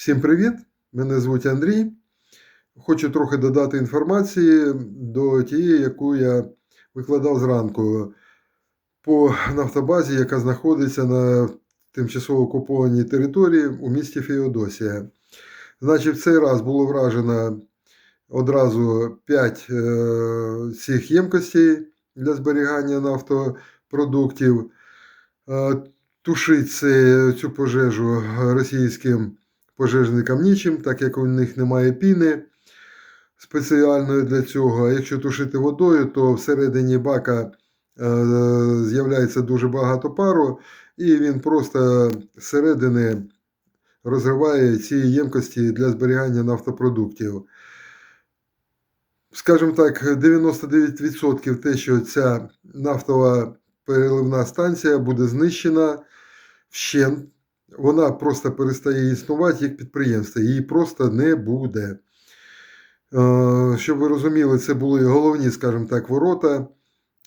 Всім привіт! Мене звуть Андрій. Хочу трохи додати інформації до тієї, яку я викладав зранку по нафтобазі, яка знаходиться на тимчасово окупованій території у місті Феодосія. Значить, в цей раз було вражено одразу 5 е, цих ємкостей для зберігання нафтопродуктів. Е, Тушить цю пожежу російським пожежникам нічим, так як у них немає піни спеціальної для цього. А якщо тушити водою, то всередині бака е, з'являється дуже багато пару, і він просто зсередини розриває ці ємкості для зберігання нафтопродуктів. Скажімо так, 99% те, що ця нафтова переливна станція буде знищена вщент. Вона просто перестає існувати як підприємство, її просто не буде. Е, Щоб ви розуміли, це були головні, скажімо так, ворота,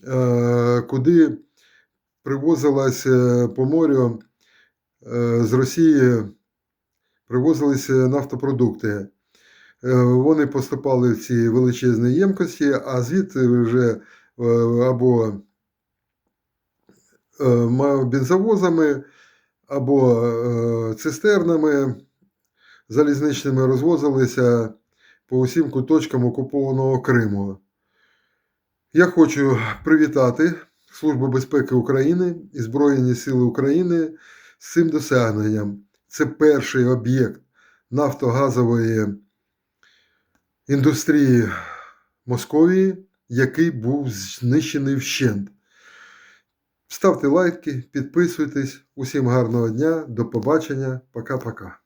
е, куди привозилась е, по морю з Росії привозилися нафтопродукти. Вони поступали в ці величезні ємкості, а звідти вже або бензовозами, або е, цистернами залізничними розвозилися по усім куточкам окупованого Криму. Я хочу привітати Службу безпеки України і Збройні Сили України з цим досягненням. Це перший об'єкт нафтогазової індустрії Московії, який був знищений вщент. Ставте лайки, підписуйтесь. Усім гарного дня, до побачення, пока-пока.